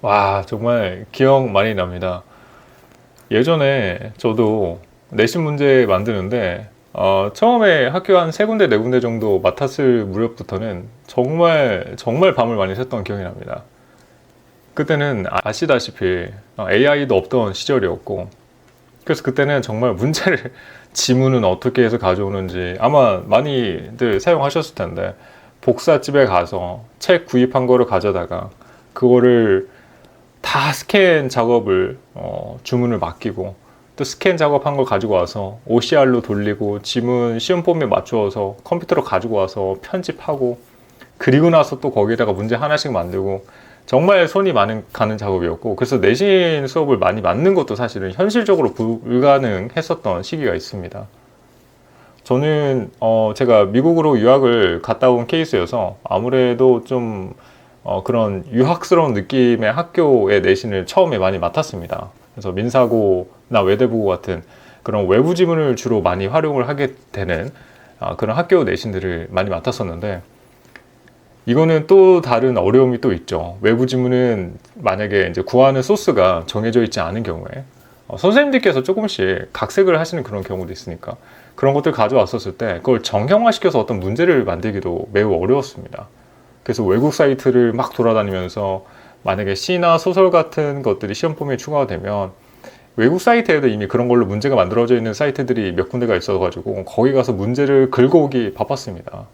와, 정말 기억 많이 납니다. 예전에 저도 내신 문제 만드는데, 어, 처음에 학교 한 세 군데, 네 군데 정도 맡았을 무렵부터는 정말, 정말 밤을 많이 샜던 기억이 납니다. 그때는 아시다시피 AI도 없던 시절이었고, 그래서 그때는 정말 문제를, 지문은 어떻게 해서 가져오는지 아마 많이들 사용하셨을 텐데, 복사집에 가서 책 구입한 거를 가져다가, 그거를 다 스캔 작업을 어, 주문을 맡기고 또 스캔 작업한 걸 가지고 와서 OCR로 돌리고 지문 시험 폼에 맞추어서 컴퓨터로 가지고 와서 편집하고 그리고 나서 또 거기에다가 문제 하나씩 만들고 정말 손이 많은 가는 작업이었고 그래서 내신 수업을 많이 맞는 것도 사실은 현실적으로 불가능했었던 시기가 있습니다. 저는 어 제가 미국으로 유학을 갔다 온 케이스여서 아무래도 좀 어, 그런 유학스러운 느낌의 학교의 내신을 처음에 많이 맡았습니다. 그래서 민사고나 외대부고 같은 그런 외부 지문을 주로 많이 활용을 하게 되는 아, 그런 학교 내신들을 많이 맡았었는데 이거는 또 다른 어려움이 또 있죠. 외부 지문은 만약에 이제 구하는 소스가 정해져 있지 않은 경우에 어, 선생님들께서 조금씩 각색을 하시는 그런 경우도 있으니까 그런 것들 가져왔었을 때 그걸 정형화시켜서 어떤 문제를 만들기도 매우 어려웠습니다. 그래서 외국 사이트를 막 돌아다니면서 만약에 시나 소설 같은 것들이 시험 폼에 추가가 되면 외국 사이트에도 이미 그런 걸로 문제가 만들어져 있는 사이트들이 몇 군데가 있어가지고 거기 가서 문제를 긁어오기 바빴습니다.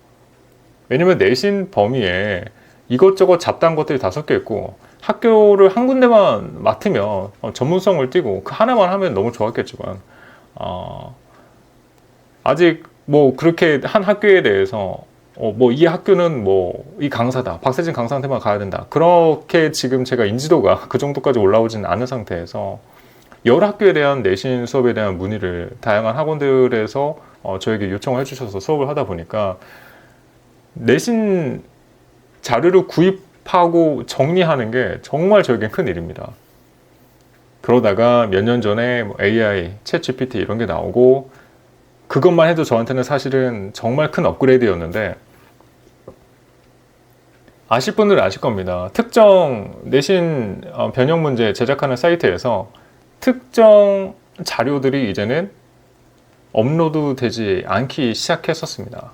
왜냐면 내신 범위에 이것저것 잡다한 것들이 다 섞여 있고 학교를 한 군데만 맡으면 전문성을 띠고 그 하나만 하면 너무 좋았겠지만 어, 아직 뭐 그렇게 한 학교에 대해서 어, 뭐 이 학교는 뭐 이 강사다 박세진 강사한테만 가야 된다 그렇게 지금 제가 인지도가 그 정도까지 올라오지는 않은 상태에서 여러 학교에 대한 내신 수업에 대한 문의를 다양한 학원들에서 어, 저에게 요청을 해주셔서 수업을 하다 보니까 내신 자료를 구입하고 정리하는 게 정말 저에겐 큰 일입니다. 그러다가 몇 년 전에 뭐 AI, 챗 GPT 이런 게 나오고 그것만 해도 저한테는 사실은 정말 큰 업그레이드였는데 아실 분들은 아실 겁니다. 특정 내신 어, 변형 문제 제작하는 사이트에서 특정 자료들이 이제는 업로드 되지 않기 시작했었습니다.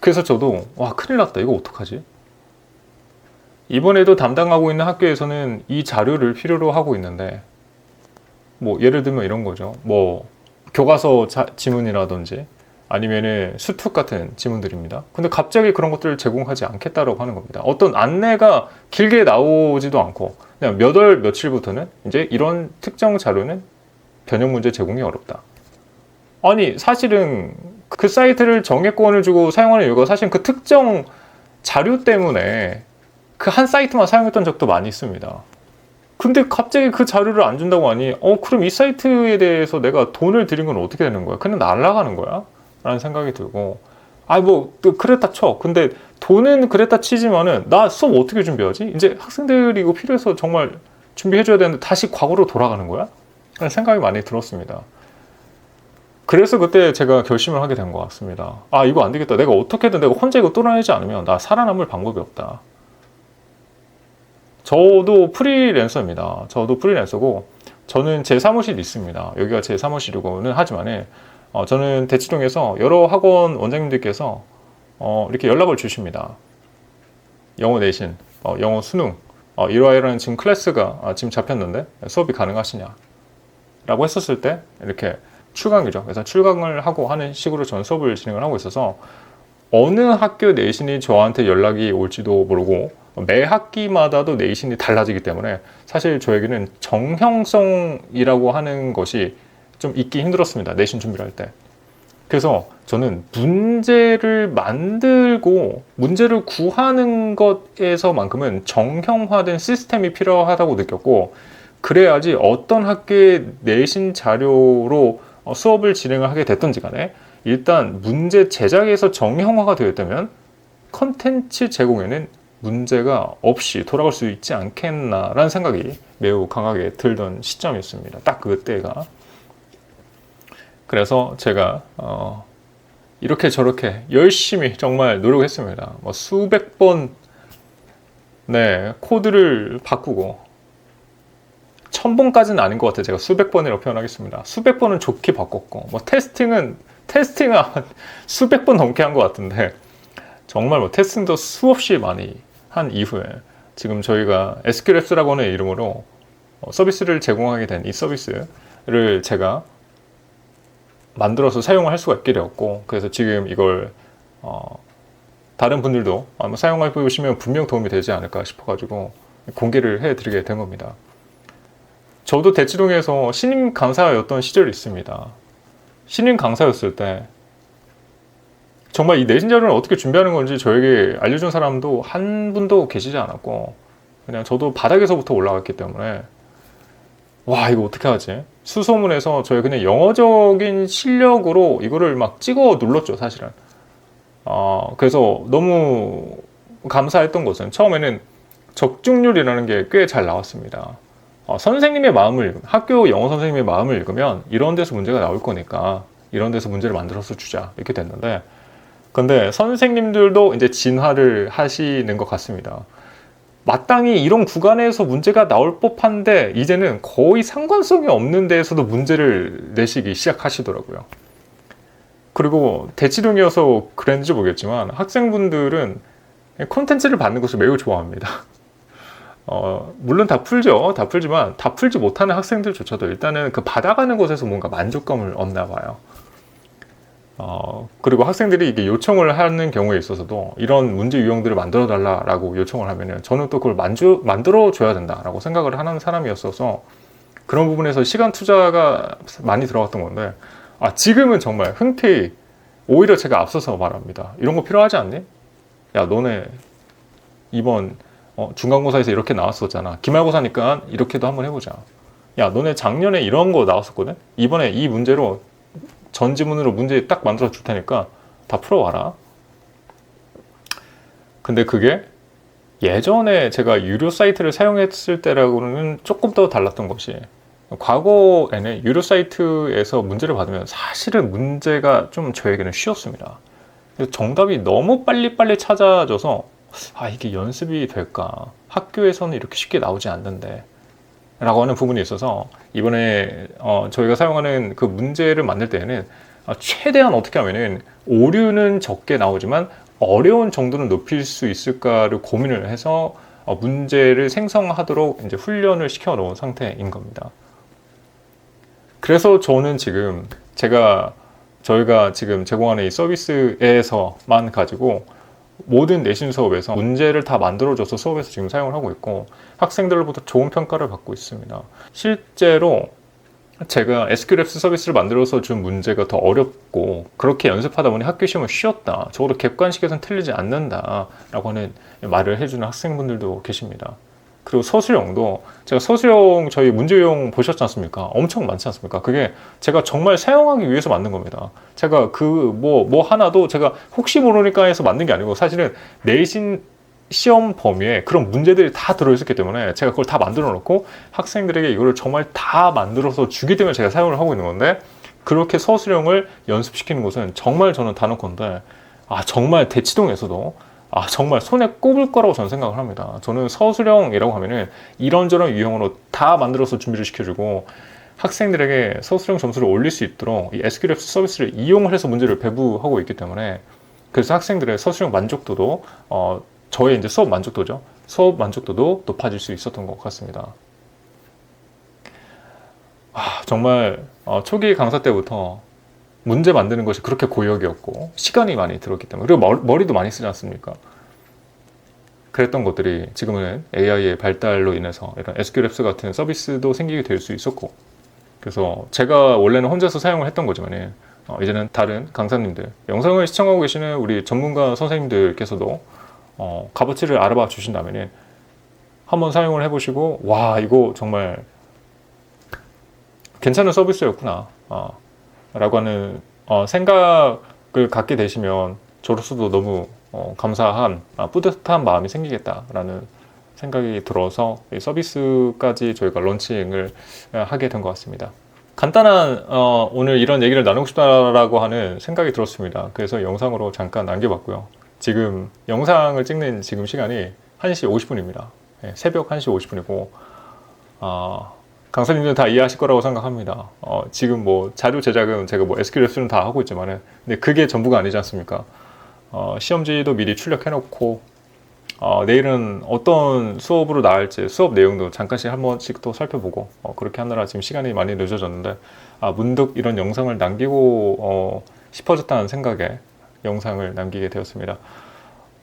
그래서 저도 와 큰일 났다 이거 어떡하지? 이번에도 담당하고 있는 학교에서는 이 자료를 필요로 하고 있는데 뭐 예를 들면 이런 거죠. 뭐 교과서 자, 지문이라든지 아니면은 수특 같은 지문들입니다. 근데 갑자기 그런 것들을 제공하지 않겠다라고 하는 겁니다. 어떤 안내가 길게 나오지도 않고 그냥 몇 월 며칠부터는 이제 이런 특정 자료는 변형 문제 제공이 어렵다. 아니 사실은 그 사이트를 정액권을 주고 사용하는 이유가 사실 그 특정 자료 때문에 그 한 사이트만 사용했던 적도 많이 있습니다. 근데 갑자기 그 자료를 안 준다고 하니 어 그럼 이 사이트에 대해서 내가 돈을 들인 건 어떻게 되는 거야? 그냥 날라가는 거야? 라는 생각이 들고 아니 뭐 그랬다 쳐 근데 돈은 그랬다 치지만은 나 수업 어떻게 준비하지? 이제 학생들이 이거 필요해서 정말 준비해줘야 되는데 다시 과거로 돌아가는 거야? 라는 생각이 많이 들었습니다 그래서 그때 제가 결심을 하게 된 것 같습니다 아 이거 안 되겠다 내가 어떻게든 내가 혼자 이거 뚫어내지 않으면 나 살아남을 방법이 없다 저도 프리랜서입니다. 저도 프리랜서고 저는 제 사무실이 있습니다. 여기가 제 사무실이고는 하지만은 어, 저는 대치동에서 여러 학원 원장님들께서 어, 이렇게 연락을 주십니다. 영어 내신, 어, 영어 수능, 어, 이러이러한 지금 클래스가 아, 지금 잡혔는데 수업이 가능하시냐? 라고 했었을 때 이렇게 출강이죠. 그래서 출강을 하고 하는 식으로 전 수업을 진행을 하고 있어서 어느 학교 내신이 저한테 연락이 올지도 모르고 매 학기마다도 내신이 달라지기 때문에 사실 저에게는 정형성이라고 하는 것이 좀 있기 힘들었습니다. 내신 준비를 할 때. 그래서 저는 문제를 만들고 문제를 구하는 것에서만큼은 정형화된 시스템이 필요하다고 느꼈고 그래야지 어떤 학교의 내신 자료로 수업을 진행을 하게 됐던지 간에 일단 문제 제작에서 정형화가 되었다면 컨텐츠 제공에는 문제가 없이 돌아갈 수 있지 않겠나라는 생각이 매우 강하게 들던 시점이었습니다. 딱 그때가. 그래서 제가 어 이렇게 저렇게 열심히 정말 노력했습니다. 뭐 수백 번 네, 코드를 바꾸고 천 번까지는 아닌 것 같아요. 제가 수백 번이라고 표현하겠습니다. 수백 번은 좋게 바꿨고, 뭐 테스팅은 테스팅은 아마 수백 번 넘게 한 것 같은데 정말 뭐 테스팅도 수없이 많이 한 이후에 지금 저희가 SQLS라고 하는 이름으로 어, 서비스를 제공하게 된 이 서비스를 제가 만들어서 사용을 할 수가 있게 되었고 그래서 지금 이걸 어, 다른 분들도 아마 사용해 보시면 분명 도움이 되지 않을까 싶어가지고 공개를 해드리게 된 겁니다. 저도 대치동에서 신임 강사였던 시절이 있습니다. 신임 강사였을 때 정말 이 내신 자료를 어떻게 준비하는 건지 저에게 알려준 사람도 한 분도 계시지 않았고 그냥 저도 바닥에서부터 올라갔기 때문에 와 이거 어떻게 하지? 수소문에서 저희 그냥 영어적인 실력으로 이거를 막 찍어 눌렀죠 사실은. 어, 그래서 너무 감사했던 것은 처음에는 적중률이라는 게 꽤 잘 나왔습니다. 어, 선생님의 마음을 학교 영어 선생님의 마음을 읽으면 이런 데서 문제가 나올 거니까 이런 데서 문제를 만들어서 주자 이렇게 됐는데 근데 선생님들도 이제 진화를 하시는 것 같습니다. 마땅히 이런 구간에서 문제가 나올 법한데 이제는 거의 상관성이 없는 데에서도 문제를 내시기 시작하시더라고요. 그리고 대치동이어서 그랬는지 모르겠지만 학생분들은 콘텐츠를 받는 것을 매우 좋아합니다. 어, 물론 다 풀죠. 다 풀지만 다 풀지 못하는 학생들조차도 일단은 그 받아가는 것에서 뭔가 만족감을 얻나 봐요. 어, 그리고 학생들이 이게 요청을 하는 경우에 있어서도 이런 문제 유형들을 만들어 달라라고 요청을 하면은 저는 또 그걸 만주, 만들어 줘야 된다라고 생각을 하는 사람이었어서 그런 부분에서 시간 투자가 많이 들어갔던 건데 아, 지금은 정말 흔쾌히 오히려 제가 앞서서 말합니다. 이런 거 필요하지 않니? 야, 너네 이번 어, 중간고사에서 이렇게 나왔었잖아. 기말고사니까 이렇게도 한번 해보자. 야, 너네 작년에 이런 거 나왔었거든? 이번에 이 문제로 전지문으로 문제 딱 만들어 줄 테니까 다 풀어와라. 근데 그게 예전에 제가 유료 사이트를 사용했을 때라고는 조금 더 달랐던 것이 과거에는 유료 사이트에서 문제를 받으면 사실은 문제가 좀 저에게는 쉬웠습니다. 정답이 너무 빨리빨리 찾아져서 아 이게 연습이 될까 학교에서는 이렇게 쉽게 나오지 않는데 라고 하는 부분이 있어서 이번에 어, 저희가 사용하는 그 문제를 만들 때에는 어, 최대한 어떻게 하면은 오류는 적게 나오지만 어려운 정도는 높일 수 있을까를 고민을 해서 어, 문제를 생성하도록 이제 훈련을 시켜 놓은 상태인 겁니다. 그래서 저는 지금 제가 저희가 지금 제공하는 이 서비스에서만 가지고 모든 내신 수업에서 문제를 다 만들어줘서 수업에서 지금 사용을 하고 있고 학생들로부터 좋은 평가를 받고 있습니다. 실제로 제가 SQLS 서비스를 만들어서 준 문제가 더 어렵고 그렇게 연습하다 보니 학교 시험을 쉬었다. 적어도 객관식에선 틀리지 않는다. 라고 하는 말을 해주는 학생분들도 계십니다. 그리고 서술형도 제가 서술형 저희 문제용 보셨지 않습니까? 엄청 많지 않습니까? 그게 제가 정말 사용하기 위해서 만든 겁니다. 제가 그뭐뭐 하나도 제가 혹시 모르니까 해서 만든 게 아니고 사실은 내신 시험 범위에 그런 문제들이 다 들어있었기 때문에 제가 그걸 다 만들어 놓고 학생들에게 이거를 정말 다 만들어서 주기 때문에 제가 사용을 하고 있는 건데 그렇게 서술형을 연습시키는 것은 정말 저는 단언컨대 아 정말 대치동에서도 아 정말 손에 꼽을 거라고 저는 생각을 합니다. 저는 서술형이라고 하면은 이런저런 유형으로 다 만들어서 준비를 시켜주고 학생들에게 서술형 점수를 올릴 수 있도록 이 SQLF 서비스를 이용을 해서 문제를 배부하고 있기 때문에 그래서 학생들의 서술형 만족도도 어, 저의 이제 수업 만족도죠. 수업 만족도도 높아질 수 있었던 것 같습니다. 아, 정말 어, 초기 강사 때부터 문제 만드는 것이 그렇게 고역이었고 시간이 많이 들었기 때문에 그리고 머리, 도 많이 쓰지 않습니까? 그랬던 것들이 지금은 AI의 발달로 인해서 이런 SQL앱스 같은 서비스도 생기게 될 수 있었고 그래서 제가 원래는 혼자서 사용을 했던 거지만 어, 이제는 다른 강사님들 영상을 시청하고 계시는 우리 전문가 선생님들께서도 어, 값어치를 알아봐 주신다면 한번 사용을 해보시고 와 이거 정말 괜찮은 서비스였구나 어, 라고 하는 어, 생각을 갖게 되시면 저로서도 너무 어, 감사한 아, 뿌듯한 마음이 생기겠다라는 생각이 들어서 이 서비스까지 저희가 런칭을 하게 된 것 같습니다. 간단한 어, 오늘 이런 얘기를 나누고 싶다라고 하는 생각이 들었습니다. 그래서 영상으로 잠깐 남겨봤고요. 지금 영상을 찍는 지금 시간이 1시 50분입니다. 네, 새벽 1시 50분이고 어, 강사님들은 다 이해하실 거라고 생각합니다. 어, 지금 뭐 자료 제작은 제가 뭐 SQL 수는 다 하고 있지만은 근데 그게 전부가 아니지 않습니까? 어, 시험지도 미리 출력해놓고 어, 내일은 어떤 수업으로 나갈지 수업 내용도 잠깐씩 한 번씩 또 살펴보고 어, 그렇게 하느라 지금 시간이 많이 늦어졌는데 아, 문득 이런 영상을 남기고 어, 싶어졌다는 생각에 영상을 남기게 되었습니다.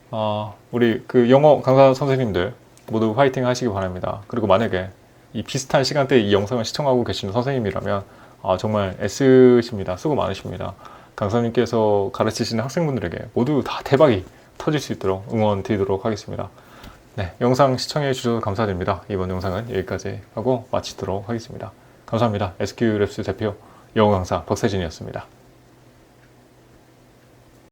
아, 우리 그 영어 강사 선생님들 모두 화이팅 하시기 바랍니다. 그리고 만약에 이 비슷한 시간대에 이 영상을 시청하고 계시는 선생님이라면 아, 정말 애쓰십니다. 수고 많으십니다. 강사님께서 가르치시는 학생분들에게 모두 다 대박이 터질 수 있도록 응원 드리도록 하겠습니다. 네, 영상 시청해 주셔서 감사드립니다. 이번 영상은 여기까지 하고 마치도록 하겠습니다. 감사합니다. SQ랩스 대표 영어 강사 박세진이었습니다.